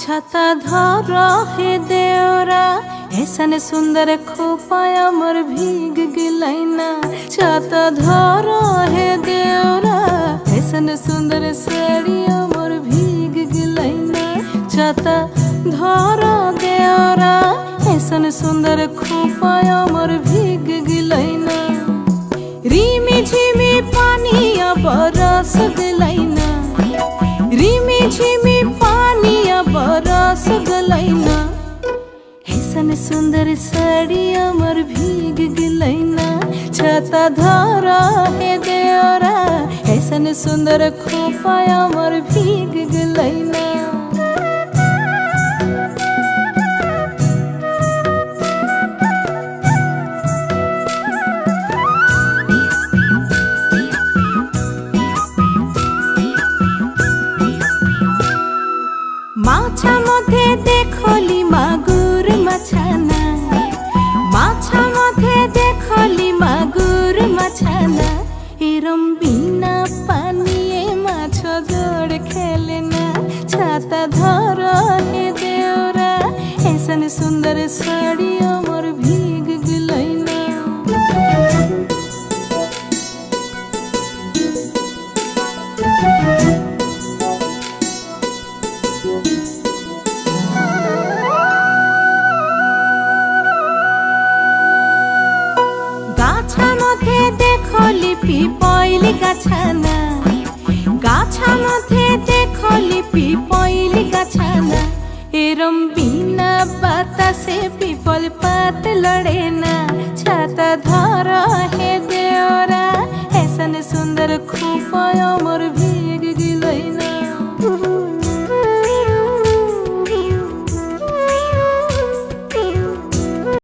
छता धर हे देवरा, ऐसन सुंदर खोपाय अमर भीग गिलैना। छता धर हे देवरा, ऐसन सुंदर साड़ी ধর দেওরা এসন সুন্দর খোপায় আমার ভিগ গিলাই না রিমি ঝিমি পানি আবার রস গলাই না রিমি ঝিমি পানি আবার রস গলাই না এসন সুন্দর সাড়ি আমার ভিগ গিলাই না ছাতা ধরা হে দেওরা এসন সুন্দর খোপায় আমার ভিগ গলাই না মাছা মধ্যে দেখলি মাগুর মাছানা। মাছা মধ্যে দেখলি মাগুর মাছানা। এরম বিনা পানিয়ে মাছ দৌড় খেলে না। ছাতা ধর হে দেওরা এসন সুন্দর শাড়ি আমার ভিগ গুলাই না। thank you দেখলি পয়লি গাছানা। গাছা মধ্যে লিপি পয়লি গাছানা। এরম বিনা বাতাসে পিপল পাত লড়ে না। ছাতা ধর হে